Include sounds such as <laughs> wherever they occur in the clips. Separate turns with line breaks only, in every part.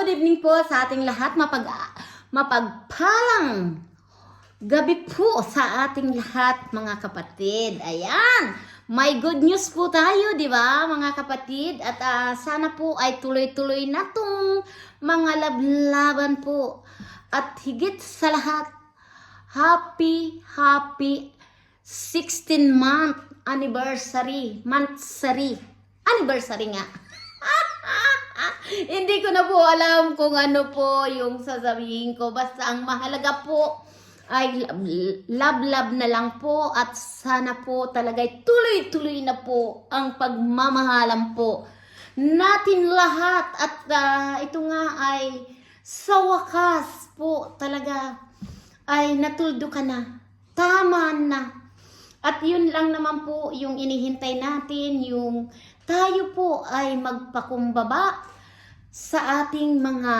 good evening po sa ating lahat. Mapag, mapagpalang gabi po sa ating lahat, mga kapatid. Ayan, may good news po tayo, di ba, mga kapatid? At ah, sana po ay tuloy-tuloy na tong mga lablaban po. At higit sa lahat, happy, happy 16 month anniversary, monthsary, anniversary nga. <laughs> <laughs> Hindi ko na po alam kung ano po yung sasabihin ko. Basta ang mahalaga po ay love-love na lang po at sana po talaga tuloy-tuloy na po ang pagmamahalan po natin lahat at ah, ito nga ay sa wakas po talaga ay natuldo ka na. Tama na. At yun lang naman po yung inihintay natin, yung tayo po ay magpakumbaba sa ating mga,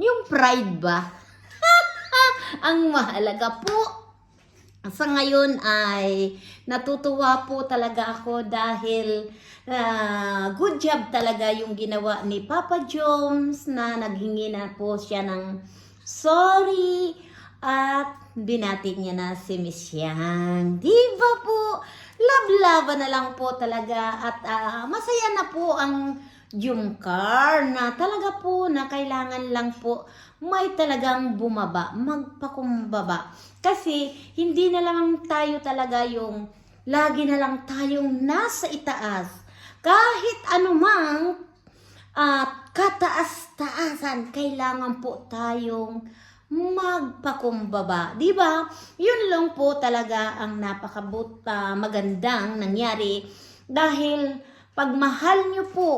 yung pride ba? <laughs> Ang mahalaga po. Sa ngayon ay natutuwa po talaga ako dahil ah, good job talaga yung ginawa ni Papa Jones na naghingi na po siya ng sorry at binati niya na si Miss Yang. Di ba po? Love-love na lang po talaga at ah, masaya na po ang Jumcar na talaga po na kailangan lang po may talagang bumaba, magpakumbaba. Kasi hindi na lang tayo talaga yung lagi na lang tayong nasa itaas. Kahit anumang at kataas-taasan, kailangan po tayong magpakumbaba. Di ba? Yun lang po talaga ang napakabut ah, magandang nangyari dahil pag mahal nyo po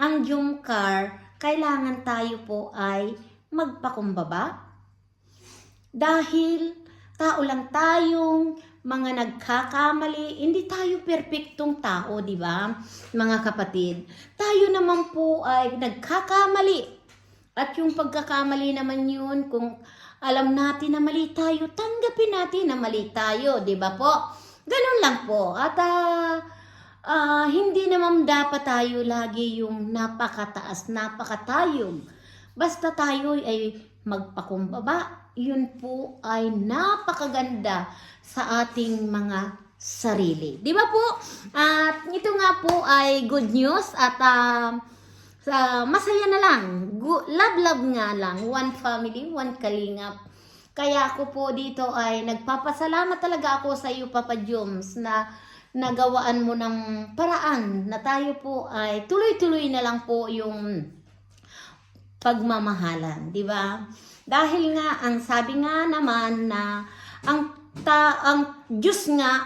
ang Jumcar, kailangan tayo po ay magpakumbaba. Dahil tao lang tayong mga nagkakamali, hindi tayo perpektong tao, di ba? Mga kapatid, tayo naman po ay nagkakamali. At yung pagkakamali naman yun, kung alam natin na mali tayo, tanggapin natin na mali tayo, di ba po? Ganun lang po. At ah, ah, hindi naman dapat tayo lagi yung napakataas, napakatayog. Basta tayo ay magpakumbaba, yun po ay napakaganda sa ating mga sarili. Di ba po? At ito nga po ay good news at ah, sa masaya na lang. Love love nga lang. One family, one kalingap. Kaya ako po dito ay nagpapasalamat talaga ako sa iyo Papa Joms na nagawaan mo ng paraan na tayo po ay tuloy-tuloy na lang po yung pagmamahalan, di ba? Dahil nga ang sabi nga naman na ang ta ang Diyos nga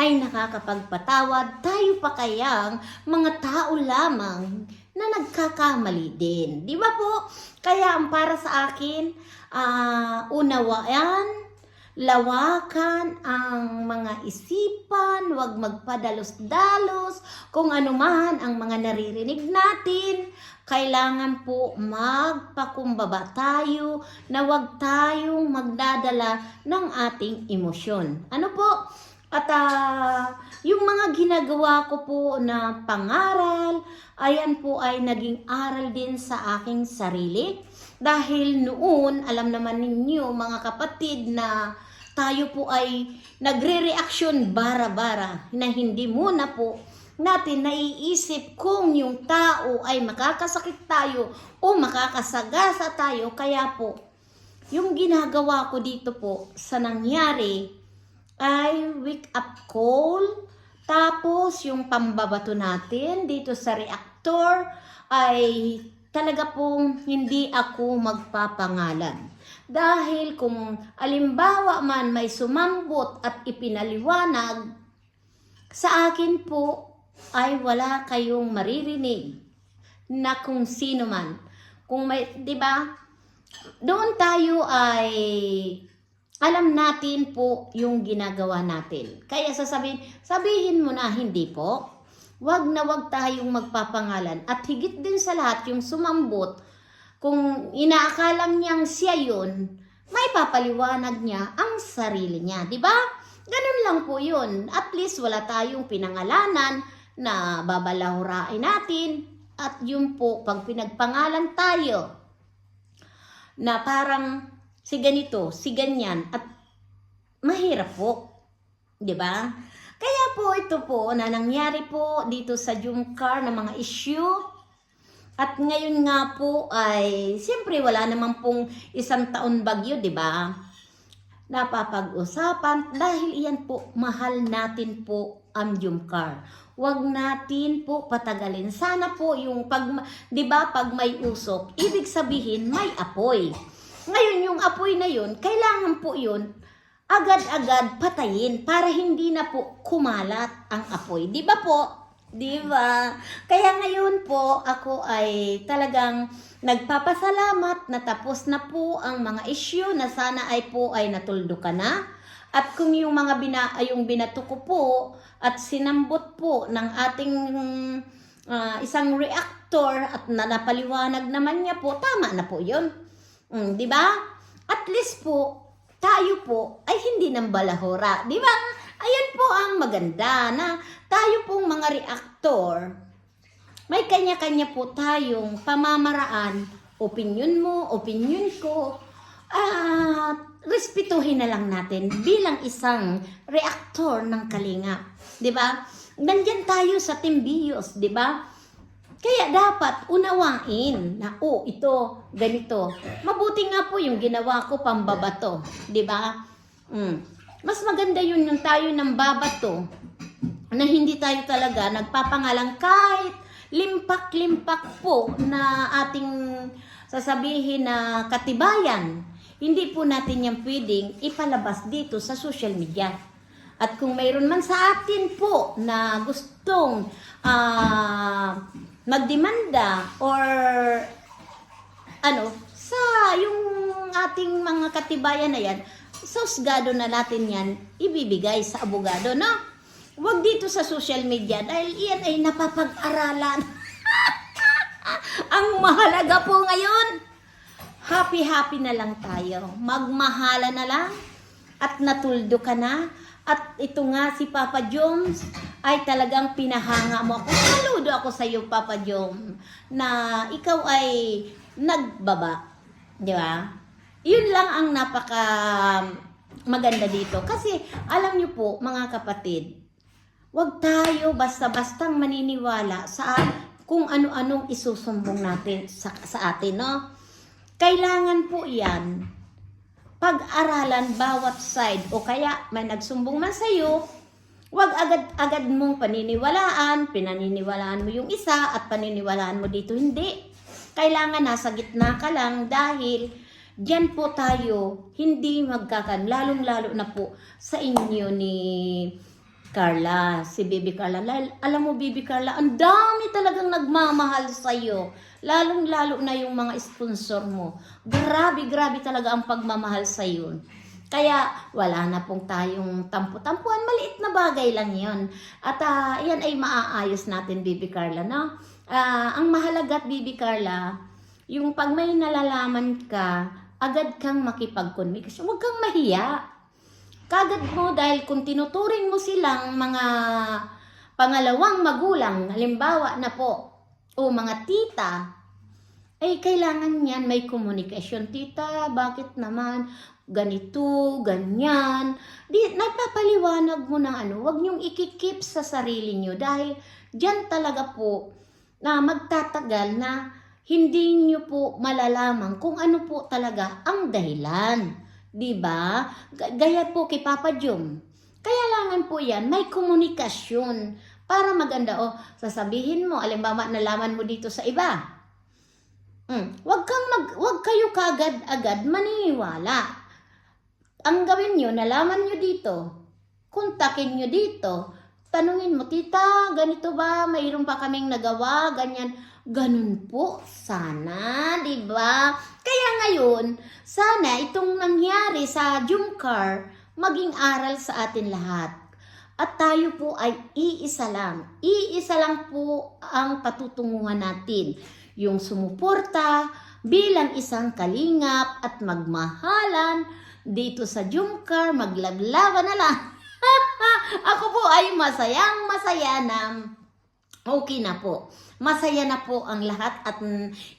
ay nakakapagpatawad, tayo pa kayang mga tao lamang na nagkakamali din. Di ba po? Kaya ang para sa akin, ah unawaan, lawakan ang mga isipan, huwag magpadalos-dalos, kung ano man ang mga naririnig natin, kailangan po magpakumbaba tayo na huwag tayong magdadala ng ating emosyon. Ano po? At ah, yung mga ginagawa ko po na pangaral, ayan po ay naging aral din sa aking sarili. Dahil noon, alam naman ninyo mga kapatid na tayo po ay nagre-reaction bara-bara na hindi muna po natin naiisip kung yung tao ay makakasakit tayo o makakasagasa tayo. Kaya po, yung ginagawa ko dito po sa nangyari ay wake up call. Tapos yung pambabato natin dito sa reactor ay talaga pong hindi ako magpapangalan. Dahil kung alimbawa man may sumambot at ipinaliwanag, sa akin po ay wala kayong maririnig na kung sino man. Kung may, 'di ba? Doon tayo ay alam natin po yung ginagawa natin. Kaya sasabihin, sabihin mo na hindi po. Wag na wag tayong magpapangalan. At higit din sa lahat, yung sumambot, kung inaakalam niyang siya yun, may papaliwanag niya ang sarili niya. Di ba? Ganun lang po yun. At least wala tayong pinangalanan na babalahurain natin. At yun po, pag pinagpangalan tayo, na parang si ganito, si ganyan, at mahirap po. ba? Kaya po ito po na nangyari po dito sa Jumcar na mga issue. At ngayon nga po ay, siyempre wala naman pong isang taon bagyo, 'di ba? Napapag-usapan dahil iyan po, mahal natin po ang Jumcar. Huwag natin po patagalin. Sana po yung pag, 'di ba, pag may usok, ibig sabihin may apoy. Ngayon yung apoy na yun, kailangan po yun agad-agad patayin para hindi na po kumalat ang apoy. Di ba po? Di ba? Kaya ngayon po ako ay talagang nagpapasalamat na tapos na po ang mga issue na sana ay po ay natuldo ka na. At kung yung mga bina, yung binato ko po at sinambot po ng ating ah, isang reactor at na napaliwanag naman niya po, tama na po yun. Mm, di ba? At least po, tayo po ay hindi ng balahora. Di ba? Ayan po ang maganda na tayo pong mga reaktor, may kanya-kanya po tayong pamamaraan. Opinion mo, opinion ko. At respetuhin na lang natin bilang isang reaktor ng kalinga. Di ba? Nandyan tayo sa Timbios, di ba? Kaya dapat unawain na, oh, ito, ganito. Mabuti nga po yung ginawa ko pambabato, di ba? Mm. Mas maganda yun yung tayo ng babato na hindi tayo talaga nagpapangalang kahit limpak-limpak po na ating sasabihin na katibayan. Hindi po natin yan pwedeng ipalabas dito sa social media. At kung mayroon man sa atin po na gustong ah, magdemanda or ano, sa yung ating mga katibayan na yan, susgado na natin yan ibibigay sa abogado, no? Huwag dito sa social media dahil iyan ay napapag-aralan. <laughs> Ang mahalaga po ngayon, happy-happy na lang tayo. Magmahala na lang at natuldo ka na. At ito nga si Papa Joms ay talagang pinahanga mo ako. Saludo ako sa iyo, Papa Jom, na ikaw ay nagbaba. Di ba? Yun lang ang napaka maganda dito. Kasi alam niyo po, mga kapatid, Huwag tayo basta-bastang maniniwala sa kung ano-anong isusumbong natin sa, sa atin, no? Kailangan po yan pag-aralan bawat side o kaya may nagsumbong man sa iyo, huwag agad-agad mong paniniwalaan, pinaniniwalaan mo yung isa at paniniwalaan mo dito hindi. Kailangan nasa gitna ka lang dahil diyan po tayo hindi magkakan, lalong-lalo na po sa inyo ni Carla, si Bibi Carla. Lal- Alam mo, Bibi Carla, ang dami talagang nagmamahal sa'yo. Lalong-lalo na yung mga sponsor mo. Grabe, grabe talaga ang pagmamahal sa'yo. Kaya wala na pong tayong tampu-tampuan. Maliit na bagay lang yon At ah, yan ay maaayos natin, Bibi Carla, no? Ah, ang mahalaga, Bibi Carla, yung pag may nalalaman ka, agad kang makipag-communication. Huwag kang mahiya kagad mo dahil kung tinuturing mo silang mga pangalawang magulang, halimbawa na po, o mga tita, ay kailangan yan may komunikasyon. Tita, bakit naman ganito, ganyan? Di, napapaliwanag mo na ano, wag niyong ikikip sa sarili niyo dahil diyan talaga po na magtatagal na hindi niyo po malalaman kung ano po talaga ang dahilan. 'Di ba? Gaya po kay Papa Jum. Kaya langan po 'yan, may komunikasyon para maganda o sasabihin mo, alimbawa nalaman mo dito sa iba. Mm, wag kang mag wag kayo kagad-agad maniniwala. Ang gawin niyo, nalaman niyo dito. Kontakin niyo dito. Tanungin mo, tita, ganito ba? Mayroon pa kaming nagawa, ganyan. Ganun po, sana, di ba? Kaya ngayon, sana itong nangyari sa Jumcar maging aral sa atin lahat. At tayo po ay iisa lang. Iisa lang po ang patutunguhan natin. Yung sumuporta bilang isang kalingap at magmahalan dito sa Jumcar, maglaglaban na lang. <laughs> Ako po ay masayang masaya na okay na po. Masaya na po ang lahat at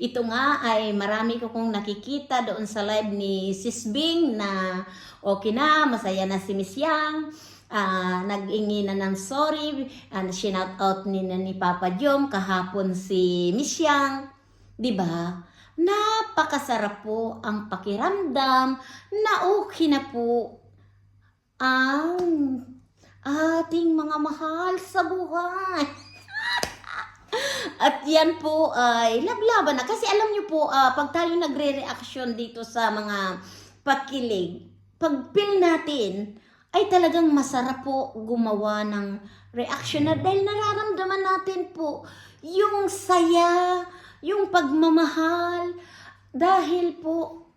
ito nga ay marami ko kong nakikita doon sa live ni Sis Bing na okay na, masaya na si Miss Yang. Ah, nag-ingi na ng sorry, and shout out ni, ni Papa Jom kahapon si Miss Yang. 'Di ba? Napakasarap po ang pakiramdam na okay na po ang ating mga mahal sa buhay. At yan po ay lablaban na. Kasi alam niyo po, ah, pag tayo nagre-reaction dito sa mga pakilig, pag feel natin, ay talagang masarap po gumawa ng reaction na dahil nararamdaman natin po yung saya, yung pagmamahal, dahil po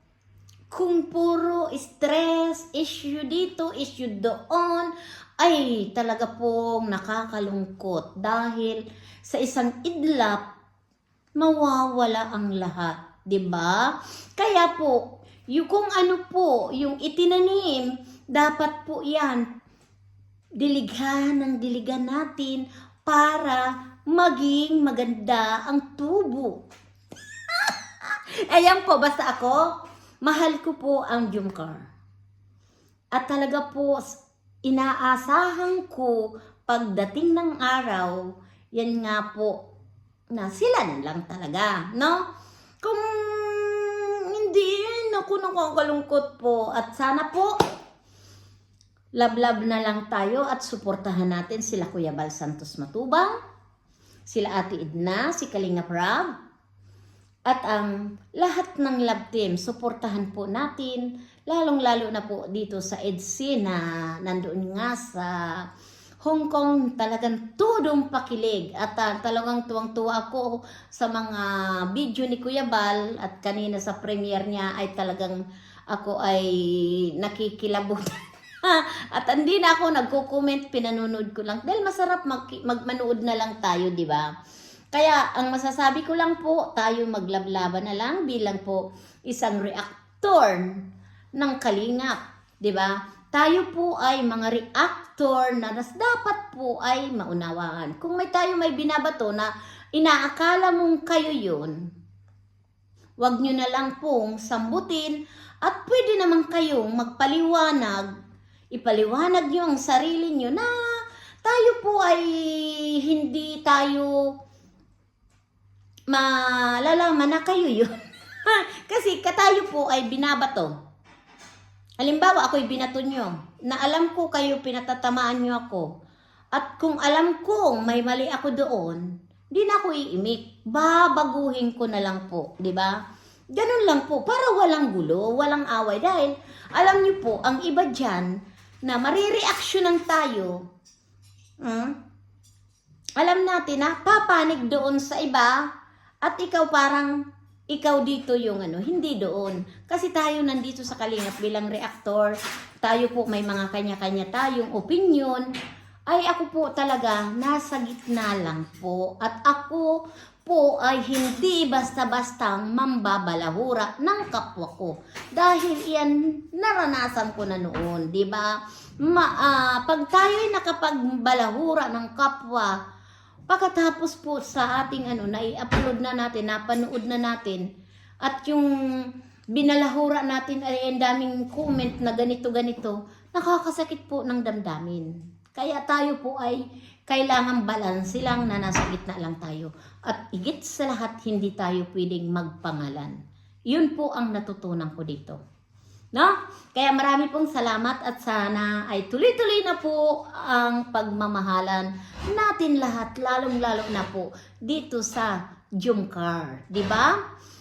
kung puro stress, issue dito, issue doon, ay talaga pong nakakalungkot dahil sa isang idlap, mawawala ang lahat. 'di ba? Kaya po, yung kung ano po, yung itinanim, dapat po yan, dilighan ng diligan natin para maging maganda ang tubo. <laughs> Ayan po, basta ako, mahal ko po ang Jumcar. At talaga po, inaasahan ko pagdating ng araw, yan nga po, na sila na lang talaga, no? Kung hindi, naku, nakakalungkot po. At sana po, lablab na lang tayo at suportahan natin sila Kuya Bal Santos Matubang, sila Ate Edna, si Kalinga Prab, at ang lahat ng lab team, suportahan po natin, lalong-lalo na po dito sa EDC na nandoon nga sa Hong Kong, talagang tudong pakilig. At ah, talagang tuwang-tuwa ako sa mga video ni Kuya Bal at kanina sa premiere niya ay talagang ako ay nakikilabot. <laughs> at hindi na ako nagko-comment, pinanonood ko lang. Dahil masarap mag- magmanood na lang tayo, di ba? Kaya ang masasabi ko lang po, tayo maglablaban na lang bilang po isang reactor ng kalingap, 'di ba? Tayo po ay mga reactor na nas dapat po ay maunawaan. Kung may tayo may binabato na inaakala mong kayo 'yon, wag nyo na lang pong sambutin at pwede naman kayong magpaliwanag, ipaliwanag nyo ang sarili nyo na tayo po ay hindi tayo malalaman na kayo yun. <laughs> Kasi katayo po ay binabato. Halimbawa, ako'y binato nyo, na alam ko kayo pinatatamaan nyo ako. At kung alam kong may mali ako doon, di na ako iimik. Babaguhin ko na lang po, di ba? Ganun lang po, para walang gulo, walang away. Dahil, alam nyo po, ang iba dyan, na marireaksyonan tayo, hmm, alam natin na papanig doon sa iba, at ikaw parang, ikaw dito yung ano, hindi doon. Kasi tayo nandito sa Kalingap bilang reactor, tayo po may mga kanya-kanya tayong opinion, ay ako po talaga nasa gitna lang po. At ako po ay hindi basta-bastang mambabalahura ng kapwa ko. Dahil iyan naranasan ko na noon, di ba? Ma, ah, pag tayo ay nakapagbalahura ng kapwa, Pagkatapos po sa ating ano, na-upload na natin, napanood na natin, at yung binalahura natin ay ang daming comment na ganito-ganito, nakakasakit po ng damdamin. Kaya tayo po ay kailangan balance lang na nasa gitna lang tayo. At igit sa lahat, hindi tayo pwedeng magpangalan. Yun po ang natutunan ko dito. No? Kaya marami pong salamat at sana ay tuloy-tuloy na po ang pagmamahalan natin lahat, lalong-lalo na po dito sa Jumcar, di ba?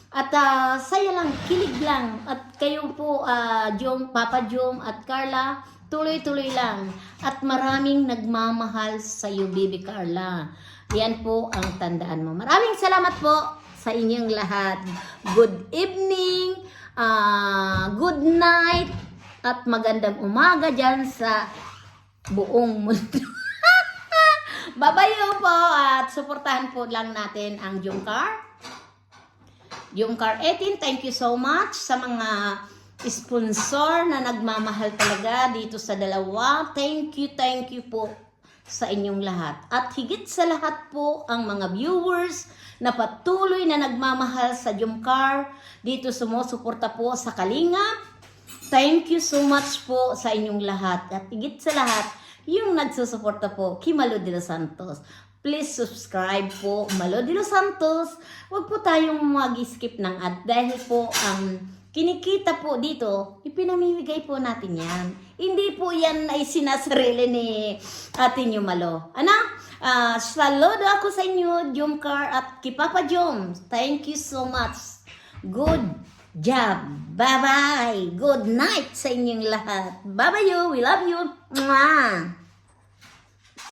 At ah, saya lang, kilig lang. At kayo po, ah, Jom, Papa Jom at Carla, tuloy-tuloy lang. At maraming nagmamahal sa iyo, Bibi Carla. Yan po ang tandaan mo. Maraming salamat po sa inyong lahat. Good evening, ah, good night, at magandang umaga dyan sa buong mundo. <laughs> Babayo po at suportahan po lang natin ang Jungkar. Jungkar 18, thank you so much sa mga sponsor na nagmamahal talaga dito sa dalawa. Thank you, thank you po sa inyong lahat. At higit sa lahat po ang mga viewers na patuloy na nagmamahal sa Jumcar. Dito sumusuporta po sa Kalingap. Thank you so much po sa inyong lahat. At higit sa lahat, yung nagsusuporta po kay Malo de los Santos. Please subscribe po, Malo de los Santos. Huwag po tayong mag-skip ng ad dahil po ang kinikita po dito, ipinamimigay po natin yan. Hindi po yan ay sinasarili ni yung Malo. Ano? Ah, saludo ako sa inyo, Jumcar at Kipapa Jom. Thank you so much. Good job. Bye-bye. Good night sa inyong lahat. Bye-bye you. We love you. Mwah.